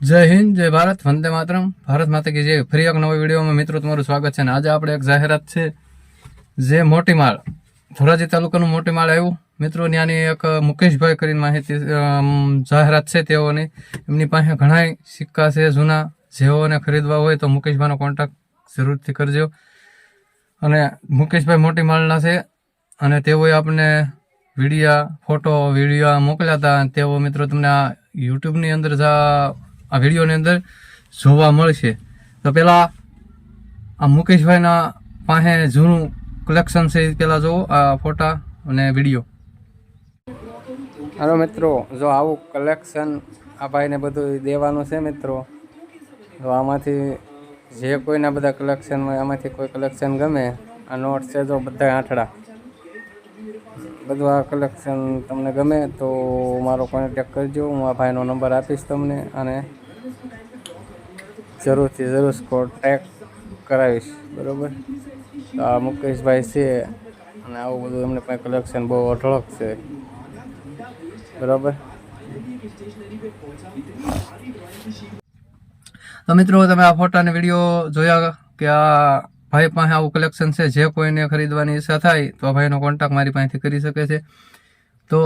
જય હિન્દ, જય ભારત, વંદે માતરમ. ભારત માતા કે જય. ફરી એક નવો વિડીયોમાં મિત્રો તમારું સ્વાગત છે અને આજે આપણે એક જાહેરાત છે જે મોટી માળ, ધોરાજી તાલુકાનું મોટી માળ આવ્યું. મિત્રો ત્યાંની એક મુકેશભાઈ કરીને માહિતી જાહેરાત છે તેઓની. એમની પાસે ઘણા સિક્કા છે, જૂના. જેઓને ખરીદવા હોય તો મુકેશભાઈનો કોન્ટેક્ટ જરૂરથી કરજો. અને મુકેશભાઈ મોટી માળના છે અને તેઓએ આપણને વિડીયા, ફોટો, વિડીયા મોકલ્યા હતા. તેઓ મિત્રો તમને આ યુટ્યુબની અંદર જ આ વિડીયોની અંદર જોવા મળશે. તો પહેલાં આ મુકેશભાઈના પાસે જૂનું કલેક્શન છે એ પહેલાં જોવો, આ ફોટા અને વીડિયો. હાલો મિત્રો, જો આવું કલેક્શન આ ભાઈને બધું દેવાનું છે મિત્રો, તો આમાંથી જે કોઈના બધા કલેક્શન હોય, આમાંથી કોઈ કલેક્શન ગમે, આ નોટ છે જો બધા આંઠડા. બધું આ કલેક્શન તમને ગમે તો મારો કોન્ટેક કરજો, હું આ ભાઈનો નંબર આપીશ તમને અને જરૂરથી જરૂર કોન્ટેક કરાવીશ, બરાબર? તો આ મુકેશભાઈ છે અને આવું બધું એમને પાસે કલેક્શન બહુ અઢળક છે, બરાબર? તો મિત્રો, તમે આ ફોટા અને વીડિયો જોયા કે આ ભાઈ પાસે આવું કલેક્શન છે, જે કોઈને ખરીદવાની ઈચ્છા થાય, તો ભાઈનો કોન્ટેક્ટ મારી પાસેથી કરી શકે છે. તો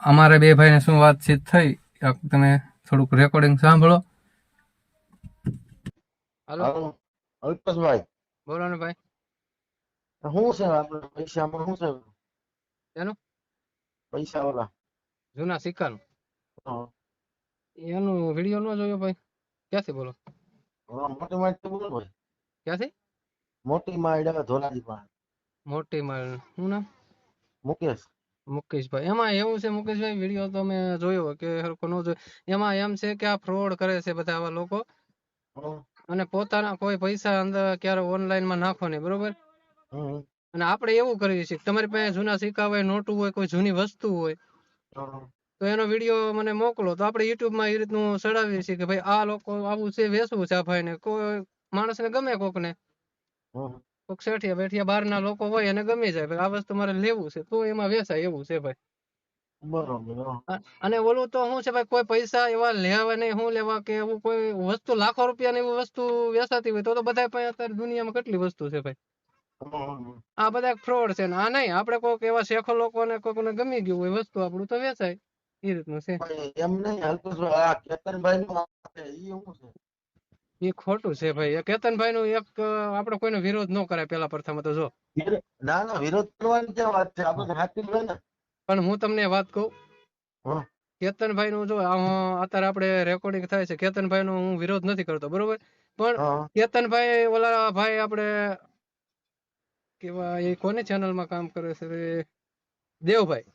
અમારે બે ભાઈને શું વાતચીત થઈ તમે થોડુંક રેકોર્ડિંગ સાંભળો. હાલો હાલો અલ્પેશભાઈ બોલો ને ભાઈ શું છે આપણે પૈસામાં શું છે એનું પૈસા વાળા જૂના સિક્કાનું હા. એનું વીડિયો ન જોયો ભાઈ ક્યાંથી બોલો હા, મોટી માઇટ તો બોલો ભાઈ ક્યાંથી મોટી માઇટ આવે ધોલાજી પાસે મોટી માળ શું નામ મુકેશ મુકેશભાઈ એમાં એવું છે મુકેશભાઈ વીડિયો તો મેં જોયો કે હરખો ન જોયો એમાં એમ છે કે આ ફ્રોડ કરે છે બધા આવા લોકો હમ, અને પોતાના કોઈ પૈસા અંદર ક્યારે ઓનલાઈનમાં નાખો નહીં બરોબર? અને આપણે એવું કરીએ છીએ તમારી પાસે જૂના સિક્કા હોય નોટું હોય કોઈ જૂની વસ્તુ હોય તો એનો વીડિયો મને મોકલો. તો આપણે યુટ્યુબમાં એ રીતનું ચડાવીએ છીએ કે ભાઈ આ લોકો આવું છે વેચવું છે આ ભાઈને. કોઈ માણસને ગમે કોકને. ને કોક શેઠિયા બેઠિયા બહારના લોકો હોય એને ગમી જાય ભાઈ આ વસ્તુ મારે લેવું છે તો એમાં વેચાય એવું છે ભાઈ. બરોબર અને ઓલું તો શું છે ભાઈ કોઈ પૈસા એવા લેવા નહીં શું લેવા કે એવું કોઈ વસ્તુ લાખો રૂપિયાની એવી વસ્તુ વેચાતી હોય તો તો બધા પાસે અત્યારે દુનિયામાં કેટલી વસ્તુ છે ભાઈ? આ બધા ફ્રોડ છે ને આ નહીં આપણે કોઈક એવા શેખો લોકોને કોકને ગમી ગયું હોય વસ્તુ આપણું તો વેચાય એ રીતનું છે. એમ નહીં આ કેતનભાઈ નું એ શું છે? એ ખોટું છે ભાઈ કેતનભાઈ નું એક આપડે આપણે કોઈનો વિરોધ ન કરાય પેલા પ્રથમ તો જો. ના ના વિરોધ કરવાની ક્યાં વાત છે આપણે સાચી ને. પણ હું તમને વાત કહું? કેતનભાઈ નું જો અત્યારે આપણે રેકોર્ડિંગ થાય છે કેતનભાઈ નો હું વિરોધ નથી કરતો બરોબર? પણ કેતનભાઈ ઓલા ભાઈ આપણે કેવા એ કોની ચેનલમાં કામ કરે છે દેવભાઈ.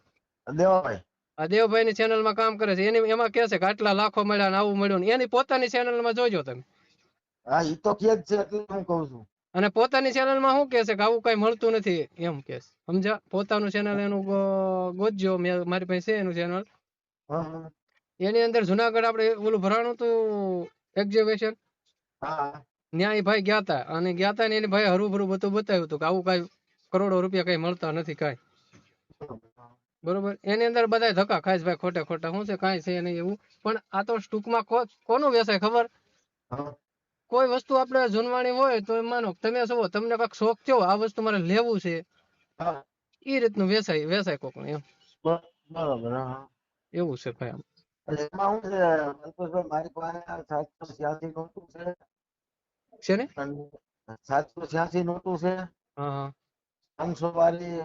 દેવભાઈ. આ દેવભાઈ ની ચેનલમાં કામ કરે છે. એની એમાં કે છે કે આટલા લાખો મળ્યા ને આવું મળ્યું ને. એની પોતાની ચેનલમાં જોજો તમે. હા ઈ તો કે જ છે એટલે હું કહું છું. અને પોતાની channel માં શું કે છે કે આવું કઈ મળતું નથી? એમ કે છે. સમજ્યા પોતાનું channel એનું ગોતજો. મેં મારી પાસે છે એનું channel. એની અંદર જુનાગઢ આપડે ઓલું ભરાણું હતું એક્ઝિબિશન હા. ન્યાય ભાઈ ગયા હતા અને ગયા ને એની ભાઈ હરુભરું બધું બતાવ્યું હતું કે આવું કઈ કરોડો રૂપિયા કઈ મળતા નથી કઈ. બરોબર? એની અંદર બધા ધક્કા. ખાય ભાઈ ખોટે ખોટા. શું છે કઈ છે નહીં એવું? પણ આ તો ટૂંકમાં કોનું વેચાય ખબર? કોઈ વસ્તુ આપણે જૂનવાણી હોય તો માનો તમે શું તમને કંઈક શોખ થયો આ વસ્તુ મારે લેવું છે. એ રીતનું વેચાય વેચાય કોક એમ. બરાબર એવું છે ભાઈ એમાં શું છે અલ્પેશભાઈ મારી પાસે સાતસો છ્યાસી નોટું છે. છે ને સાતસો છ્યાસી નોટું છે. પાંચસો વાળી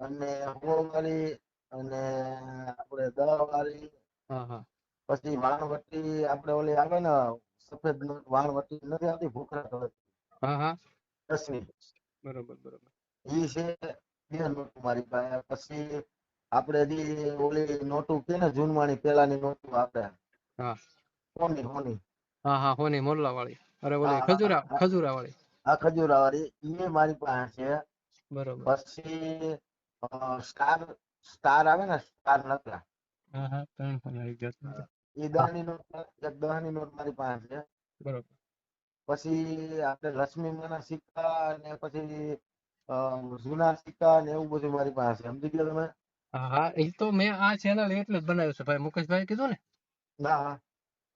અને સો વાળી અને આપણે દસ વાળી પછી વાણવટી આપણે ઓલી આવે ને સફેદ નોટ વાણવટી નથી આવતી ભૂખરા કલર હા બરોબર બરોબર. એ છે બે નોટ મારી પાસે. પછી આપણે જે ઓલી નોટું કે ને જૂનવાણી પેલાની નોટું આપણે. હા. હોની હોની. હા હા હોની મોરલા વાળી અરે ઓલી ખજુરા ખજુરા વાળી આ ખજુરા વાળી એ મારી પાસે છે. બરોબર. પછી સ્ટાર સ્ટાર આવે ને સ્ટાર નકરા. હા હા ત્રણ ફોન આવી ગયા એ દહની નોટ એક દહની નોટ મારી પાસે છે. બરોબર. પછી આપણે લક્ષ્મીમાના સિક્કા અને પછી જૂના સિક્કા ને એવું બધું મારી પાસે સમજી ગયા તમે? હા હા એ તો મેં આ ચેનલ એટલે જ બનાવ્યું છે ભાઈ. મુકેશભાઈ કીધું ને?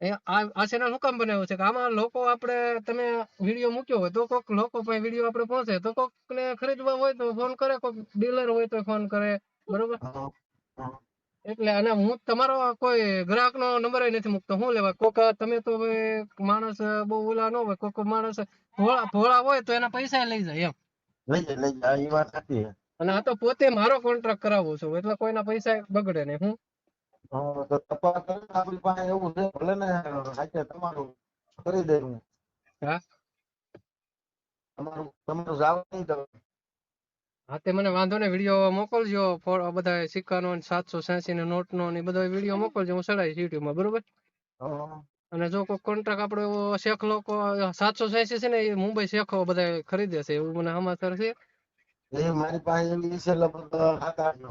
એ આ આ ચેનલ શું કામ બનાવ્યું છે? કે આમાં લોકો આપણે તમે વીડિયો મૂક્યો હોય તો કોક લોકો પાસે વીડિયો આપણે પહોંચે. તો કોક ને ખરીદવા હોય તો ફોન કરે કોક ડીલર હોય તો ફોન કરે. બરોબર. એટલે અને હું તમારો કોઈ ગ્રાહક નો નંબર નથી મૂકતો. હું લેવા? કોક તમે તો માણસ બહુ ઓલા ન હોય કોક માણસ ભોળા ભોળા હોય તો એના પૈસા લઈ જાય એમ. લઈ જાય લઈ જાય એ વાત સાચી અને આ તો પોતે મારો કોન્ટ્રાક્ટ કરાવું છું એટલે કોઈના પૈસા બગડે નહીં. હું? તો તપાસ કરીને આપણી પાસે એવું છે ભલે ને સાચે તમારું કરી હા. તમારું તમારું જાવ નહીં તો હા તે મને વાંધો ને વીડિયો મોકલજો. બધા સિક્કાનો ને સાતસો છ્યાસી ને નોટનો ને બધો વીડિયો મોકલજો હું ચડાવીશ યુટ્યુબમાં બરોબર? અને જો કોઈ કોન્ટ્રાક્ટ આપણો એવો શેખ લોકો સાતસો છ્યાસી છે ને એ મુંબઈ શેખો બધા ખરીદે છે એવું મને સમાચાર છે? એ મારી પાસે એવી છે લગભગ સાત આઠ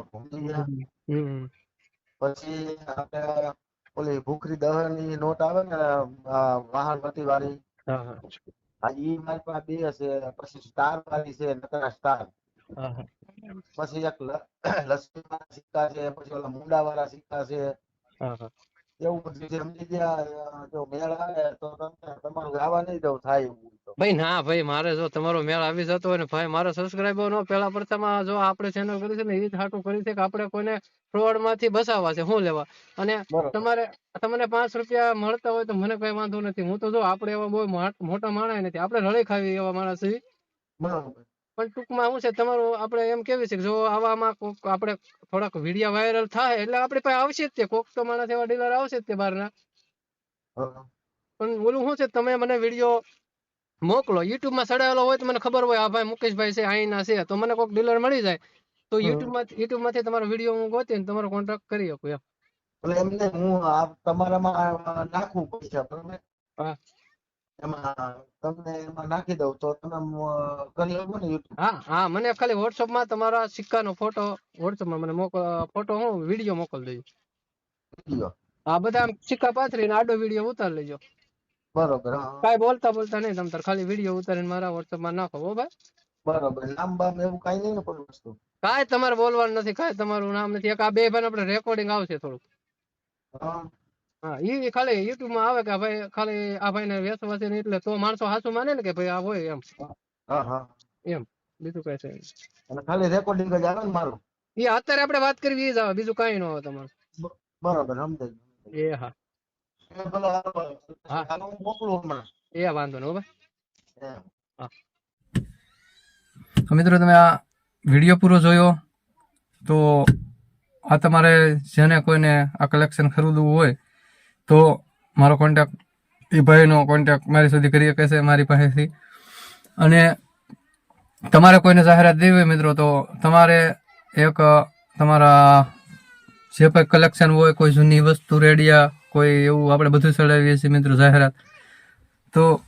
પછી આપણે ઓલી ભૂખરી દહની નોટ આવે ને વાહનપતિ વાળી હા ઈ મારી પાસે બે છે પછી સ્ટાર વાળી છે નકરા સ્ટાર. પછી એક લ- સિક્કા છે પછી ઓલા મુંડા વાળા સિક્કા છે હા હા એવું બધું સમજી ગયા જો મેળ આવે તો તમને તમારું ગાવા નહીં દઉં થાય એવું ભાઈ ના ભાઈ મારે જો તમારો મેળ આવી જતો હોય ને ભાઈ મારા સબસ્ક્રાઈબર નો પેલા પ્રથમ જો આપણે ચેનલ કરી છે ને એ જ હાટું કરી છે કે આપણે કોઈને ફ્રોડમાંથી બચાવવા છે શું લેવા અને તમારે તમને પાંચ રૂપિયા મળતા હોય તો મને કઈ વાંધો નથી હું તો જો આપણે એવા બહુ મોટા માણસ નથી આપણે રળી ખાવી એવા માણસ છીએ બરોબર પણ ટૂંકમાં છે તમારું આપણે એમ કેવી છે જો આવામાં કોક આપણે થોડાક વિડિયા વાયરલ થાય એટલે આપણી પાસે આવશે જ તે કોક તો માણસ એવા ડીલર આવશે જ તે બહારના. હા. પણ ઓલું શું છે તમે મને વીડિયો મોકલો યુટ્યુબમાં ચડાવેલો હોય તો મને ખબર હોય આ ભાઈ મુકેશભાઈ છે અહીંના છે. તો મને કોઈક ડીલર મળી જાય. તો યુટ્યુબમાં યુટ્યુબમાં માંથી તમારો વીડિયો હું ગોતીને તમારો કોન્ટ્રાક્ટ કરી શકું એમ. એટલે એમને હું તમારામાં નાખું પૈસા બરોબર? હા. એમાં તમને એમાં નાખી દઉં તો તમે કરી શકો ને યુટ્યુબ હા હા મને ખાલી WhatsApp માં તમારા સિક્કાનો ફોટો WhatsApp માં મને મોકલ ફોટો હું વીડિયો મોકલી દેજો વીડિયો આ બધા સિક્કા પાથરીને આડો વીડિયો ઉતારી લેજો. બરોબર કાઈ બોલતા બોલતા નહીં તમ ખાલી વીડિયો ઉતારીને મારા WhatsApp માં નાખો હો ભાઈ. બરોબર નામ બામ એવું કાઈ નહીં ને કોઈ વસ્તુ? કાઈ તમારે બોલવાનું નથી કાઈ તમારું નામ નથી. એક આ બે ભાઈ આપણે રેકોર્ડિંગ આવશે થોડુંક. હા. હા એ ખાલી યુટ્યુબમાં આવે કે ભાઈ ખાલી આ ભાઈ ને વેચવા છે ને એટલે તો માણસો હાસુ માને ને કે ભાઈ આ હોય એમ. હા હા. એમ બીજું કઈ છે અને ખાલી રેકોર્ડિંગ જ આવે ને મારું? એ અત્યારે આપણે વાત કરવી એ જ આવે બીજું કઈ ન આવે તમારે. બરાબર સમજાય એ હા. એ હા. મોકલું હમણાં. એ વાંધો નહીં હો એમ. મિત્રો તમે આ વીડિયો પૂરો જોયો તો આ તમારે જેને કોઈને આ કલેક્શન ખરીદવું હોય તો મારો કોન્ટેક્ટ એ ભાઈનો કોન્ટેક્ટ મારી સુધી કરી શકે છે મારી પાસેથી. અને તમારે કોઈને જાહેરાત દેવી હોય મિત્રો, તો તમારે એક તમારા જે કોઈ કલેક્શન હોય, કોઈ જૂની વસ્તુ, રેડિયા, કોઈ એવું આપણે બધું ચડાવીએ છીએ મિત્રો જાહેરાત. તો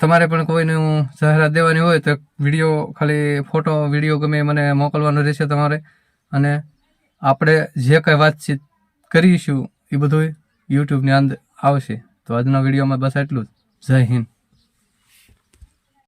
તમારે પણ કોઈને હું જાહેરાત દેવાની હોય તો વીડિયો ખાલી ફોટો વીડિયો ગમે મને મોકલવાનો રહેશે તમારે. અને આપણે જે કંઈ વાતચીત કરીશું એ બધું યુટ્યુબની અંદર આવશે. તો આજના વિડીયોમાં બસ એટલું જ. જય હિન્દ.